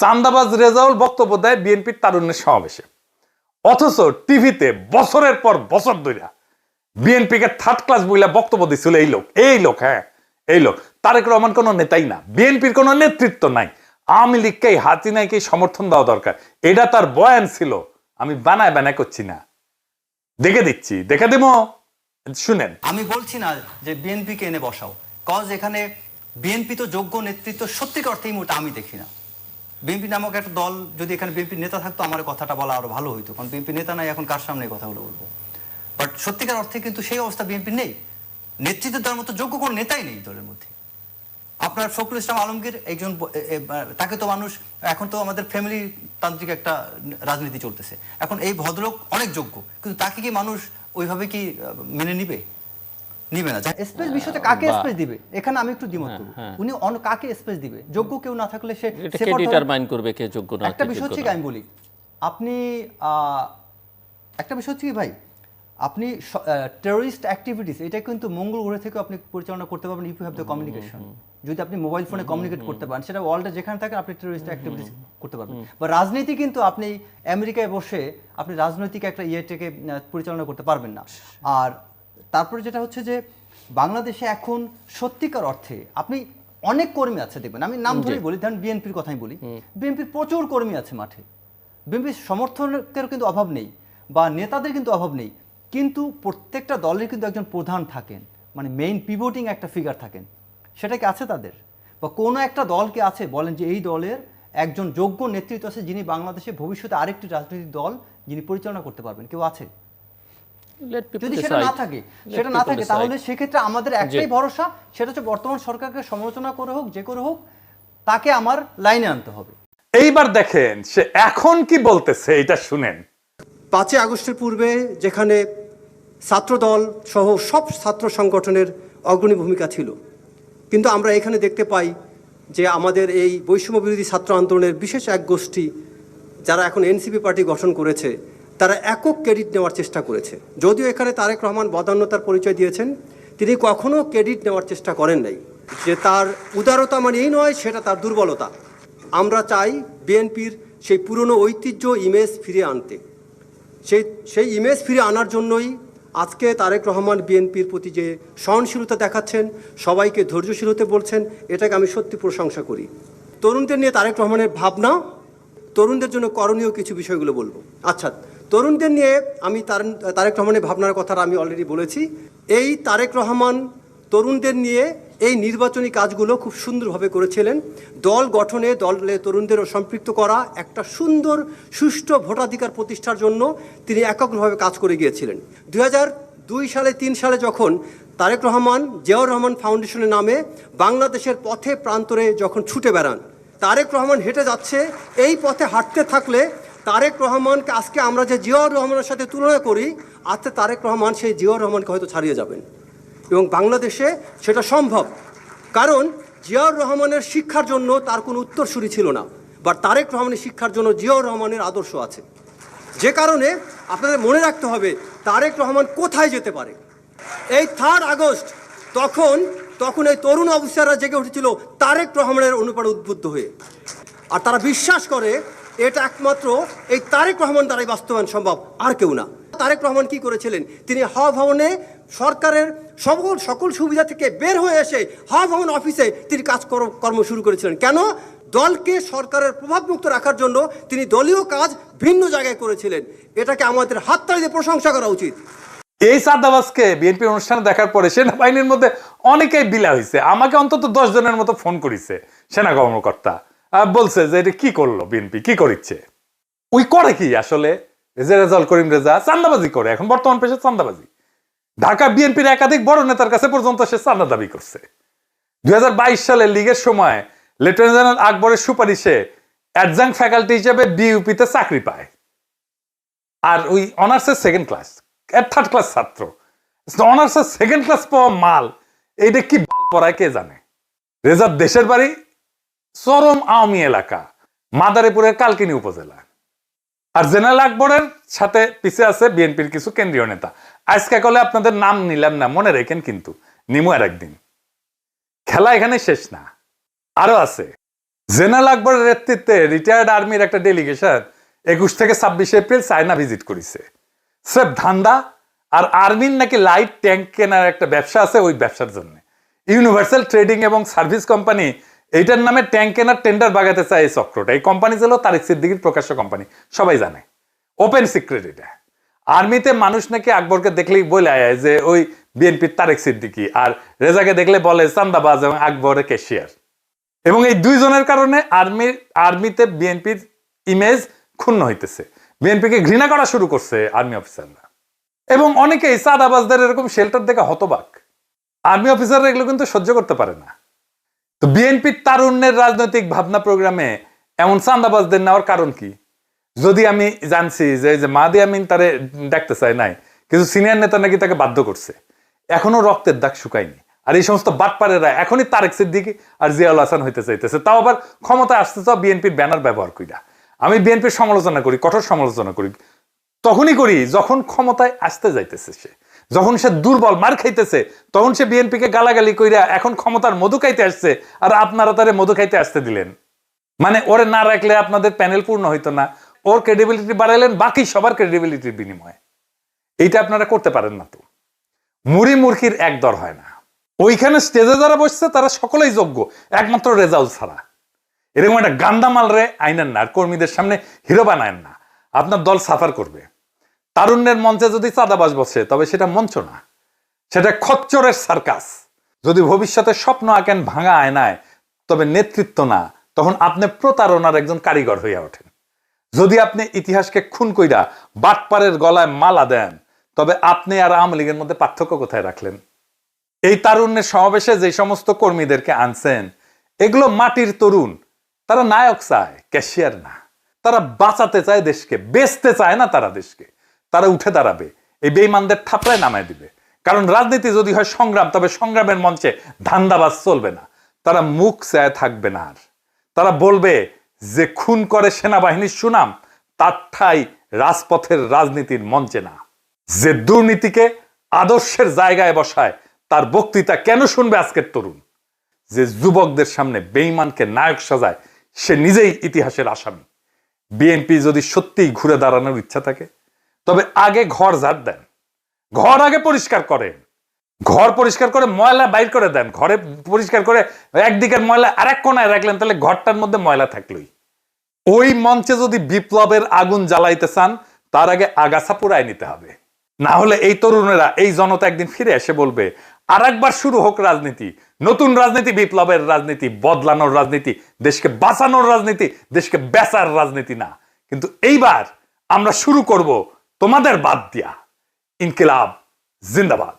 চান্দাবাজ রেজাউল বক্তব্য দেয় বিএনপির তারুণ্যের সমাবেশে। অথচ টিভিতে বছরের পর বছর ধরে বিএনপিকে থার্ড ক্লাস বইলা বক্তব্য দিছিল, এই লোক এই লোক হ্যাঁ এই লোক। তারেক রহমান কোনো নেতাই না, বিএনপির কোনো নেতৃত্ব নাই। আওয়ামী লীগকেই হাসিনাইকে সমর্থন দেওয়া দরকার। এটা তার বয়ান ছিল, আমি বানায় বানায় করছি না। দেখে দিচ্ছি, দেখে দেবো শুনেন। আমি বলছি না যে বিএনপিকে এনে বসাও কজ এখানে বিএনপি তো যোগ্য নেতৃত্ব সত্যিকার অর্থে এই মুহূর্তে আমি দেখি না বিএনপি নামক একটা দল যদি এখানে বিএনপি নেতা থাকতো, আমার কথাটা বলা আরও ভালো হইতো। কারণ বিএনপি নেতা নাই, এখন কার সামনে কথাগুলো বলব? বাট সত্যিকার অর্থে কিন্তু সেই অবস্থা বিএনপি নেই। নেতৃত্ব দেওয়ার মতো যোগ্য কোনো নেতাই নেই দলের মধ্যে। আপনার ফখরুল ইসলাম আলমগীর একজন তাকে তো মানুষ, এখন তো আমাদের ফ্যামিলি তান্ত্রিক একটা রাজনীতি চলতেছে। এখন এই ভদ্রলোক অনেক যোগ্য, কিন্তু তাকে কি মানুষ ওইভাবে কি মেনে নিবে? নিবে না। স্পেস বিষয়তে কাকে স্পেস দিবে? এখানে আমি একটু দ্বিমত করব। হ্যাঁ। উনি অন্য কাকে স্পেস দিবে? যোগ্য কেউ না থাকলে সে সে কে ডিটারমাইন করবে কে যোগ্য না একটা বিষয় হচ্ছে কি আমি বলি আপনি আহ, একটা বিষয় হচ্ছে কি ভাই আপনি টেরোরিস্ট অ্যাক্টিভিটিস এটা কিন্তু মঙ্গল গ্রহ থেকে আপনি পরিচালনা করতে পারবেন if you have the communication যদি আপনি মোবাইল ফোনে কমিউনিকেট করতে পারেন সেটা ওয়ার্ল্ডে যেখানে থাকেন আপনি টেরোরিস্ট অ্যাক্টিভিটিস করতে পারবেন। বা রাজনীতি কিন্তু আপনি আমেরিকায় বসে আপনি রাজনৈতিক একটা ইয়েটাকে পরিচালনা করতে পারবেন না। আর তারপরে যেটা হচ্ছে যে বাংলাদেশে এখন সত্যিকার অর্থে আপনি অনেক কর্মী আছে দেখবেন। আমি নাম ধরে বলি ধরেন বিএনপির কথাই বলি। বিএনপির প্রচুর কর্মী আছে মাঠে। বিএনপির সমর্থকের কিন্তু অভাব নেই বা নেতাদের কিন্তু অভাব নেই। কিন্তু প্রত্যেকটা দলের কিন্তু একজন প্রধান থাকেন। মানে মেইন পিভোটিং একটা ফিগার থাকেন। সেটা কি আছে তাদের? বা কোনো একটা দলকে আছে? বলেন যে এই দলের একজন যোগ্য নেতৃত্ব আছে যিনি বাংলাদেশে ভবিষ্যতে আরেকটি রাজনৈতিক দল যিনি পরিচালনা করতে পারবেন। কেউ আছে? যদি সেটা না থাকে সেটা না থাকে তাহলে সেক্ষেত্রে আমাদের একটাই ভরসা সেটা হচ্ছে বর্তমান সরকারকে সমালোচনা করে হোক যে করে হোক তাকে আমার লাইনে আনতে হবে। এইবার দেখেন সে এখন কি বলতেছে এটা শুনেন। পাঁচই আগস্টের পূর্বে যেখানে ছাত্রদল সহ সব ছাত্র সংগঠনের অগ্রণী ভূমিকা ছিল কিন্তু আমরা এখানে দেখতে পাই যে আমাদের এই বৈষম্য বিরোধী ছাত্র আন্দোলনের বিশেষ এক গোষ্ঠী যারা এখন এনসিপি পার্টি গঠন করেছে তারা একক ক্রেডিট নেওয়ার চেষ্টা করেছে। যদিও এখানে তারেক রহমান বদান্যতার পরিচয় দিয়েছেন, তিনি কখনো ক্রেডিট নেওয়ার চেষ্টা করেন নাই। যে তার উদারতা মানে এই নয়, সেটা তার দুর্বলতা। আমরা চাই বিএনপির সেই পুরনো ঐতিহ্য ইমেজ ফিরে আনতে। সেই সেই ইমেজ ফিরে আনার জন্যই আজকে তারেক রহমান বিএনপির প্রতি যে সহনশীলতা দেখাচ্ছেন, সবাইকে ধৈর্যশীল হতে বলছেন, এটাকে আমি সত্যি প্রশংসা করি। তরুণদের নিয়ে তারেক রহমানের ভাবনা, তরুণদের জন্য করণীয় কিছু বিষয়গুলো বলব। আচ্ছা তরুণদের নিয়ে আমি তারেক রহমানের ভাবনার কথাটা আমি অলরেডি বলেছি। এই তারেক রহমান তরুণদের নিয়ে এই নির্বাচনী কাজগুলো খুব সুন্দরভাবে করেছিলেন। দল গঠনে, দলে তরুণদেরও সম্পৃক্ত করা, একটা সুন্দর, সুষ্ঠু ভোটাধিকার প্রতিষ্ঠার জন্য তিনি এককভাবে কাজ করে গিয়েছিলেন। দু হাজার দুই সালে, তিন সালে যখন তারেক রহমান, জিয়াউর রহমান ফাউন্ডেশনের নামে বাংলাদেশের পথে প্রান্তরে যখন ছুটে বেড়ান, তারেক রহমান হেঁটে যাচ্ছে, এই পথে হাঁটতে থাকলে তারেক রহমানকে আজকে আমরা যে জিয়াউর রহমানের সাথে তুলনা করি, আজকে তারেক রহমান সেই জিয়াউর রহমানকে হয়তো ছাড়িয়ে যাবেন। এবং বাংলাদেশে সেটা সম্ভব। কারণ জিয়াউর রহমানের শিক্ষার জন্য তার কোনো উত্তরসূরি ছিল না। বা তারেক রহমানের শিক্ষার জন্য জিয়াউর রহমানের আদর্শ আছে। যে কারণে আপনাদের মনে রাখতে হবে, তারেক রহমান কোথায় যেতে পারে? এই থার্ড আগস্ট তখন তখন এই তরুণ অফিসাররা জেগে উঠেছিল তারেক রহমানের অনুপ্রাণে উদ্বুদ্ধ হয়ে। আর তারা বিশ্বাস করে এটা একমাত্র এই তারেক রহমান দ্বারাই বাস্তবায়ন সম্ভব, আর কেউ না। তারেক রহমান কি করেছিলেন? তিনি হাওয়া ভবনে সরকারের সকল সকল সুবিধা থেকে বের হয়ে এসে হাওয়া ভবন অফিসে তিনি কাজ কর- কর্ম শুরু করেছিলেন। কেন? দলকে সরকারের প্রভাবমুক্ত রাখার জন্য তিনি দলীয় কাজ ভিন্ন জায়গায় করেছিলেন। এটাকে আমাদের হাততালি দিয়ে প্রশংসা করা উচিত। এই সাদাবাসকে বিএনপি অনুষ্ঠানে দেখার পরে সেনাবাহিনীর মধ্যে অনেকেই বিলা হয়েছে আমাকে অন্তত দশ জনের মতো ফোন করেছে, সেনা কর্মকর্তা। বলছে যে এটা কি করল বিএনপি? কি করিচ্ছে? ওই করে কি আসলে? রেজাল করিম রেজা চান্দাবাজি করে, এখন বর্তমান পেশে চান্দাবাজি ঢাকা বিএনপির একাধিক বড় নেতার কাছে পর্যন্ত সে চান্দা দাবি করছে। দুই হাজার বাইশ সালে লিগের সময় লেফটেন্যান্ট জেনারেল আকবরের সুপারিশে অ্যাডজাং ফ্যাকাল্টি হিসেবে বিইউপিতে চাকরি পায়। আর ওই অনার্সের সেকেন্ড ক্লাস থার্ড ক্লাস ছাত্র। অনার্সের সেকেন্ড ক্লাস পাওয়া মাল, এইটা কি পড়ায় কে জানে? রেজার দেশের বাড়ি চরম আওয়ামী এলাকা, মাদারীপুরের কালকিনি উপজেলা। আর জেনারেল আকবরের সাথে পিছে আছে বিএনপির কিছু কেন্দ্রীয় নেতা। আজকে কলে আপনাদের নাম নিলাম না, মনে রেখেন কিন্তু, নিমু আর একদিন। খেলা এখানে শেষ না। আরও আছে। জেনারেল আকবরের নেতৃত্বে রিটায়ার্ড আর্মির একটা ডেলিগেশন একুশ থেকে ছাব্বিশে এপ্রিল চায়না ভিজিট করেছে। স্রেফ ধান্দা আর আর্মির নাকি লাইট ট্যাঙ্ক কেনার একটা ব্যবসা আছে ওই ব্যবসার জন্য। ইউনিভার্সাল ট্রেডিং এবং সার্ভিস কোম্পানি এইটার নামে ট্যাঙ্ক কেনার টেন্ডার বাগাতে চায় এই চক্রটা। এই কোম্পানি ছিল তারিক সিদ্দিকির প্রকাশ্য কোম্পানি সবাই জানে। ওপেন সিক্রেট এটা। আর্মিতে মানুষ নাকি আকবরকে দেখলেই বলে আয় যে ওই বিএনপির তারেক সিদ্দিকি আর রেজাকে দেখলে বলে চান্দাবাজ এবং আকবরের ক্যাশিয়ার এবং এই দুইজনের কারণে আর্মির আর্মিতে বিএনপির ইমেজ ক্ষুণ্ণ হইতেছে। বিএনপিকে ঘৃণা করা শুরু করছে আর্মি অফিসাররা এবং অনেকেই চাঁদাবাজদের এরকম শেল্টার দেখে হতবাক। আর্মি অফিসাররা এগুলো কিন্তু সহ্য করতে পারে না। তো বিএনপির তারুণ্যের রাজনৈতিক ভাবনা প্রোগ্রামে এমন চাঁদাবাজদের নেওয়ার কারণ কি? যদি আমি জানছি যে যে মাদি আমিন তারে দেখতে চায় নাই, কিছু সিনিয়র নেতা নাকি তাকে বাধ্য করছে। এখনও রক্তের দাগ শুকায়নি। আর এই সমস্ত বাটপারেরা এখনই তারেক সিদ্দিকি আর জিয়াউল হাসান হইতে চাইতেছে। তাও আবার ক্ষমতা আসতে চাও বিএনপির ব্যানার ব্যবহার কইরা। আমি বিএনপির সমালোচনা করি, কঠোর সমালোচনা করি। তখনই করি যখন ক্ষমতায় আসতে যাইতেছে সে। যখন সে দুর্বল মার খাইতেছে, তখন সে বিএনপিকে গালাগালি কইরা এখন ক্ষমতার মধু খাইতে আসছে আর আপনারা তারে মধু খাইতে আসতে দিলেন। মানে ওরে না রাখলে আপনাদের প্যানেল পূর্ণ হইতো না। ওর ক্রেডিবিলিটি বাড়াইলেন, বাকি সবার ক্রেডিবিলিটির বিনিময়ে। এইটা আপনারা করতে পারেন না তো। মুড়ি মুরখির এক দর হয় না। ওইখানে স্টেজে যারা বসছে, তারা সকলেই যোগ্য, একমাত্র রেজাউল ছাড়া। এরকম একটা গান্দামাল রে আইনেন না আর কর্মীদের সামনে হিরো বানায়েন না। আপনার দল সাফার করবে। তারুণ্যের মঞ্চে যদি চাঁদাবাজ বসে, তবে সেটা মঞ্চ না। সেটা খচ্চরের সার্কাস। যদি ভবিষ্যতে স্বপ্ন আঁকেন ভাঙা আয়নায়, তবে নেতৃত্ব না, তখন আপনি প্রতারণার একজন কারিগর হইয়া ওঠেন। যদি আপনি ইতিহাসকে খুন কইরা বাটপারের গলায় মালা দেন, তবে আপনি আর আওয়ামী লীগের মধ্যে পার্থক্য কোথায় রাখলেন? এই তারুণ্যের সমাবেশে যে সমস্ত কর্মীদেরকে আনছেন, এগুলো মাটির তরুণ। তারা নায়ক চায়, ক্যাশিয়ার না। তারা বাঁচাতে চায় দেশকে, বেচতে চায় না তারা দেশকে। তারা উঠে দাঁড়াবে। এই বেইমানদের থাপড়ায় নামায় দিবে। কারণ রাজনীতি যদি হয় সংগ্রাম, তবে সংগ্রামের মঞ্চে ধান্দাবাজ চলবে না। তারা মুখ চায় থাকবে না আর। তারা বলবে যে খুন করে সেনাবাহিনীর সুনাম, তার ঠাই রাজপথের রাজনীতির মঞ্চে না। যে দুর্নীতিকে আদর্শের জায়গায় বসায়, তার বক্তৃতা কেন শুনবে আজকের তরুণ? যে যুবকদের সামনে বেইমানকে নায়ক সাজায়, সে নিজেই ইতিহাসের আসামি। বিএনপি যদি সত্যিই ঘুরে দাঁড়ানোর ইচ্ছা থাকে তবে আগে ঘর ঝাড় দেন। ঘর আগে পরিষ্কার করেন। ঘর পরিষ্কার করে ময়লা বাইর করে দেন। ঘরে পরিষ্কার করে একদিকের ময়লা আরেক কোনায় রাখলেন, তাহলে ঘরটার মধ্যে ময়লা থাকলোই। ওই মঞ্চে যদি বিপ্লবের আগুন জ্বালাইতে চান, তার আগে আগাছা পুরাই নিতে হবে। না হলে এই তরুণেরা, এই জনতা একদিন ফিরে এসে বলবে আর একবার শুরু হোক রাজনীতি। নতুন রাজনীতি, বিপ্লবের রাজনীতি, বদলানোর রাজনীতি, দেশকে বাঁচানোর রাজনীতি, দেশকে বেচার রাজনীতি না। কিন্তু এইবার আমরা শুরু করব তোমাদের বাদ দিয়া ইনকিলাব জিন্দাবাদ।